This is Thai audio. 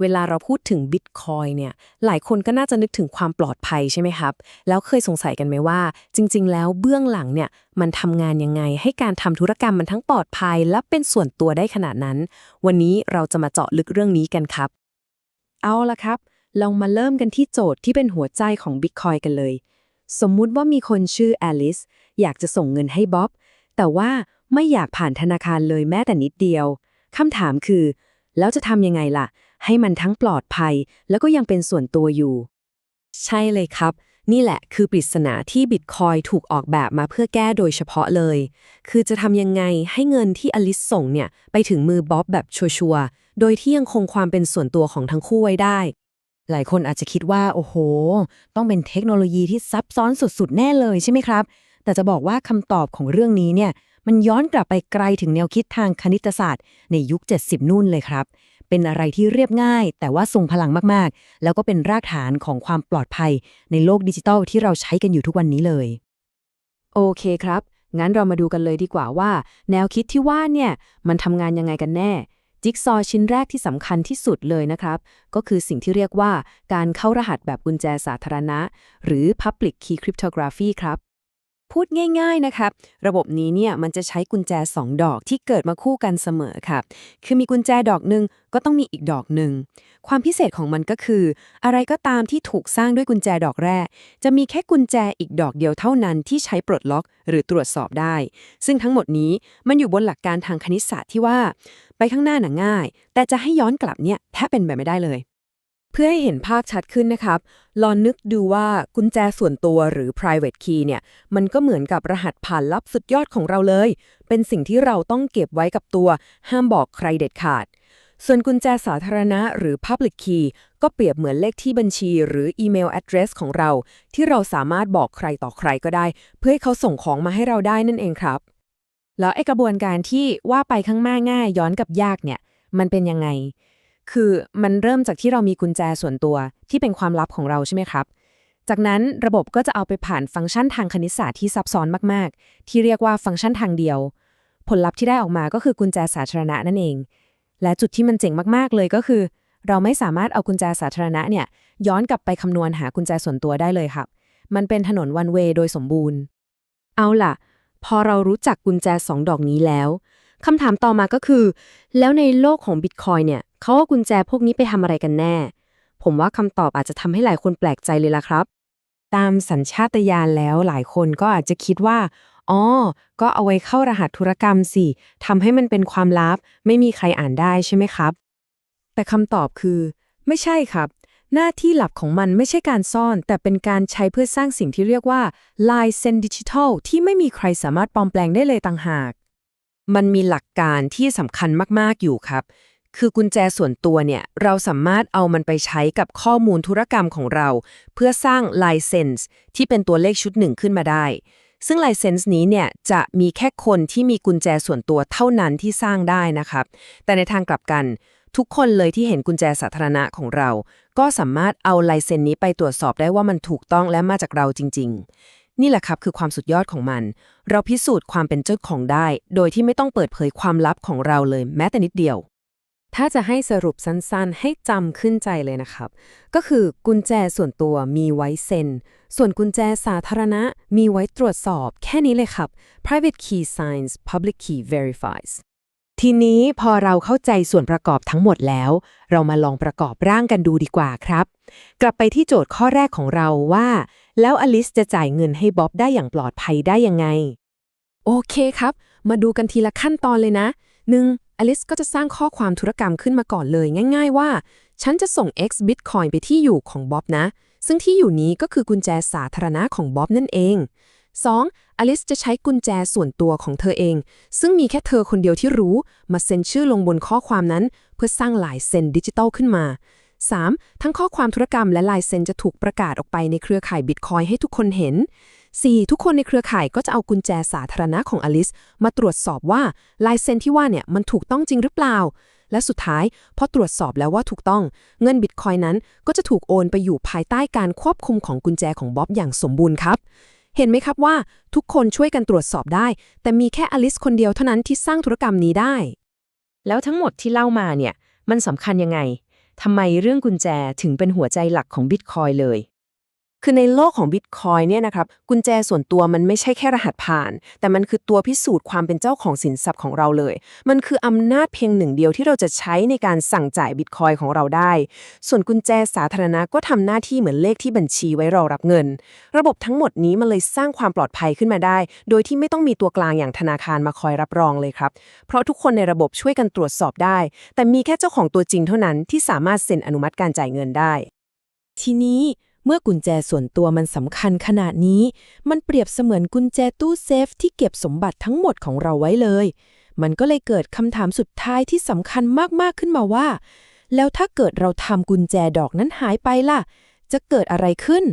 เวลาเราพูดถึงบิตคอยเนี่ย หลายคนก็น่าจะนึกถึงความปลอดภัยใช่ไหมครับ แล้วเคยสงสัยกันไหมว่า จริง ๆ แล้วเบื้องหลังเนี่ย มันทำงานยังไง ให้การทำธุรกรรมมันทั้งปลอดภัย และเป็นส่วนตัวได้ขนาดนั้น วันนี้เราจะมาเจาะลึกเรื่องนี้กันครับ เอาละครับ ลองมาเริ่มกันที่โจทย์ที่เป็นหัวใจของ Bitcoin กันเลย สมมุติว่ามีคนชื่อแอลิสอยากจะส่งเงินให้บ๊อบ แต่ว่าไม่อยากผ่านธนาคารเลยแม้แต่นิดเดียวคำถามคือ แล้วจะทำยังไงล่ะ ให้มันทั้งปลอดภัย แล้วก็ยังเป็นส่วนตัวอยู่ ใช่เลยครับ นี่แหละคือปริศนาที่บิตคอยถูกออกแบบมาเพื่อแก้โดยเฉพาะเลย คือจะทำยังไงให้เงินที่อลิสส่งเนี่ยไปถึงมือบ๊อบแบบชัวร์โดยที่ยังคงความเป็นส่วนตัวของทั้งคู่ไว้ได้ หลายคนอาจจะคิดว่า โอ้โห ต้องเป็นเทคโนโลยีที่ซับซ้อนสุดๆ แน่เลยใช่ไหมครับ แต่จะบอกว่าคำตอบของเรื่องนี้เนี่ยมันย้อนกลับไปไกลถึงแนวคิดทางคณิตศาสตร์ในยุค 70 นู่นเลยครับ เป็นอะไรที่เรียบง่าย แต่ว่าทรงพลังมากๆ แล้วก็เป็นรากฐานของความปลอดภัย ในโลกดิจิทัลที่เราใช้กันอยู่ทุกวันนี้เลย โอเคครับ งั้นเรามาดูกันเลยดีกว่าว่า แนวคิดที่ว่าเนี่ยมันทำงานยังไงกันแน่ จิ๊กซอว์ชิ้นแรกที่สำคัญที่สุดเลยนะครับ ก็คือสิ่งที่เรียกว่าการเข้ารหัสแบบกุญแจสาธารณะ หรือ Public Key Cryptography ครับ พูดง่ายๆนะครับ ระบบนี้เนี่ยมันจะใช้กุญแจ 2 ดอกที่เกิดมาคู่กันเสมอครับ คือมีกุญแจดอกหนึ่งก็ต้องมีอีกดอกหนึ่ง ความพิเศษของมันก็คือ อะไรก็ตามที่ถูกสร้างด้วยกุญแจดอกแรก จะมีแค่กุญแจอีกดอกเดียวเท่านั้นที่ใช้ปลดล็อกหรือตรวจสอบได้ ซึ่งทั้งหมดนี้มันอยู่บนหลักการทางคณิตศาสตร์ที่ว่า ไปข้างหน้าน่ะง่าย แต่จะให้ย้อนกลับเนี่ยแทบเป็นไปไม่ได้เลย พื่อให้เห็นภาพชัดขึ้นนะครับ ลองนึกดูว่ากุญแจส่วนตัวหรือ private key เนี่ย มันก็เหมือนกับรหัสผ่านลับสุดยอดของเราเลย เป็นสิ่งที่เราต้องเก็บไว้กับตัว ห้ามบอกใครเด็ดขาด ส่วนกุญแจสาธารณะหรือ public key ก็เปรียบเหมือนเลขที่บัญชี หรืออีเมล address ของเรา ที่เราสามารถบอกใครต่อใครก็ได้ เพื่อให้เขาส่งของมาให้เราได้นั่นเองครับ แล้วไอกระบวนการที่ว่าไปข้างหน้าง่ายย้อนกับยากเนี่ย มันเป็นยังไง คือมันเริ่มจากที่เรามีกุญแจส่วนตัวที่เป็นความลับของเราใช่ไหมครับ จากนั้นระบบก็จะเอาไปผ่านฟังก์ชันทางคณิตศาสตร์ที่ซับซ้อนมากๆ ที่เรียกว่าฟังก์ชันทางเดียว ผลลัพธ์ที่ได้ออกมาก็คือกุญแจสาธารณะนั่นเอง และจุดที่มันเจ๋งมากๆเลยก็คือ เราไม่สามารถเอากุญแจสาธารณะเนี่ยย้อนกลับไปคำนวณหากุญแจส่วนตัวได้เลยครับ มันเป็นถนนวันเวยโดยสมบูรณ์ เอาล่ะ พอเรารู้จักกุญแจสองดอกนี้แล้วคำถามต่อมาก็คือ แล้วในโลกของบิตคอยเนี่ย เขาเอากุญแจพวกนี้ไปทำอะไรกันแน่ ผมว่าคำตอบอาจจะทำให้หลายคนแปลกใจเลยล่ะครับ ตามสัญชาตญาณแล้วหลายคนก็อาจจะคิดว่าอ๋อ ก็เอาไว้เข้ารหัสธุรกรรมสิทำให้มันเป็นความลับ ไม่มีใครอ่านได้ใช่ไหมครับ แต่คำตอบคือ ไม่ใช่ครับ หน้าที่หลักของมันไม่ใช่การซ่อน แต่เป็นการใช้เพื่อสร้างสิ่งที่เรียกว่าลายเซ็นดิจิทัลที่ไม่มีใครสามารถปลอมแปลงได้เลยต่างหาก มันมีหลักการที่สำคัญมาก ๆ อยู่ครับ คือกุญแจส่วนตัวเนี่ย เราสามารถเอามันไปใช้กับข้อมูลธุรกรรมของเรา เพื่อสร้างลายเซนส์ที่เป็นตัวเลขชุดหนึ่งขึ้นมาได้ ซึ่งลายเซนส์นี้เนี่ย จะมีแค่คนที่มีกุญแจส่วนตัวเท่านั้นที่สร้างได้นะครับ แต่ในทางกลับกันทุกคนเลยที่เห็นกุญแจสาธารณะของเรา ก็สามารถเอาลายเซ็นนี้ไปตรวจสอบได้ว่ามันถูกต้องและมาจากเราจริง ๆ นี่แหละครับคือความสุดยอดของมัน เราพิสูจน์ความเป็นเจ้าของได้ โดยที่ไม่ต้องเปิดเผยความลับของเราเลยแม้แต่นิดเดียว ถ้าจะให้สรุปสั้นๆ ให้จำขึ้นใจเลยนะครับ ก็คือกุญแจส่วนตัวมีไว้เซ็น ส่วนกุญแจสาธารณะมีไว้ตรวจสอบ แค่นี้เลยครับ private key signs public key verifies ทีนี้พอเราเข้าใจส่วนประกอบทั้งหมดแล้ว เรามาลองประกอบร่างกันดูดีกว่าครับ กลับไปที่โจทย์ข้อแรกของเราว่า แล้วอลิสจะจ่ายเงินให้บ๊อบได้อย่างปลอดภัยได้ยังไง โอเคครับ มาดูกันทีละขั้นตอนเลยนะหนึ่ง อลิสก็จะสร้างข้อความธุรกรรมขึ้นมาก่อนเลยง่าย ๆ ว่า ฉันจะส่ง X Bitcoin ไปที่อยู่ของบ๊อบนะ ซึ่งที่อยู่นี้ก็คือกุญแจสาธารณะของบ๊อบนั่นเอง 2. อลิสจะใช้กุญแจส่วนตัวของเธอเอง ซึ่งมีแค่เธอคนเดียวที่รู้ มาเซ็นชื่อลงบนข้อความนั้น เพื่อสร้างลายเซ็นดิจิตอลขึ้นมา 3. ทั้งข้อความธุรกรรมและลายเซ็นจะถูกประกาศออกไปในเครือข่ายบิตคอยให้ทุกคนเห็น 4. ทุกคนในเครือข่ายก็จะเอากุญแจสาธารณะของอลิส มาตรวจสอบว่าลายเซ็นที่ว่าเนี่ยมันถูกต้องจริงหรือเปล่า และสุดท้ายพอตรวจสอบแล้วว่าถูกต้อง เงินบิตคอยนั้นก็จะถูกโอนไปอยู่ภายใต้การควบคุมของกุญแจของบ๊อบอย่างสมบูรณ์ครับเห็นไหมครับว่าทุกคนช่วยกันตรวจสอบได้ แต่มีแค่อลิสคนเดียวเท่านั้นที่สร้างธุรกรรมนี้ได้ แล้วทั้งหมดที่เล่ามาเนี่ย มันสำคัญยังไงทำไมเรื่องกุญแจถึงเป็นหัวใจหลักของ Bitcoin เลย คือในโลกของ Bitcoin เนี่ยนะครับกุญแจส่วนตัวมันไม่ใช่แค่รหัสผ่าน แต่มันคือตัวพิสูจน์ความเป็นเจ้าของสินทรัพย์ของเราเลย มันคืออำนาจเพียงหนึ่งเดียวที่เราจะใช้ในการสั่งจ่าย Bitcoin ของเราได้ ส่วนกุญแจสาธารณะก็ทำหน้าที่เหมือนเลขที่บัญชีไว้รอรับเงิน ระบบทั้งหมดนี้มันเลยสร้างความปลอดภัยขึ้นมาได้ โดยที่ไม่ต้องมีตัวกลางอย่างธนาคารมาคอยรับรองเลยครับ เพราะทุกคนในระบบช่วยกันตรวจสอบได้ แต่มีแค่เจ้าของตัวจริงเท่านั้นที่สามารถเซ็นอนุมัติการจ่ายเงินได้ ทีนี้ เมื่อกุญแจส่วนตัวมันสำคัญขนาดนี้ มันเปรียบเสมือนกุญแจตู้เซฟที่เก็บสมบัติทั้งหมดของเราไว้เลย มันก็เลยเกิดคำถามสุดท้ายที่สำคัญมากๆขึ้นมาว่า แล้วถ้าเกิดเราทำกุญแจดอกนั้นหายไปล่ะ จะเกิดอะไรขึ้น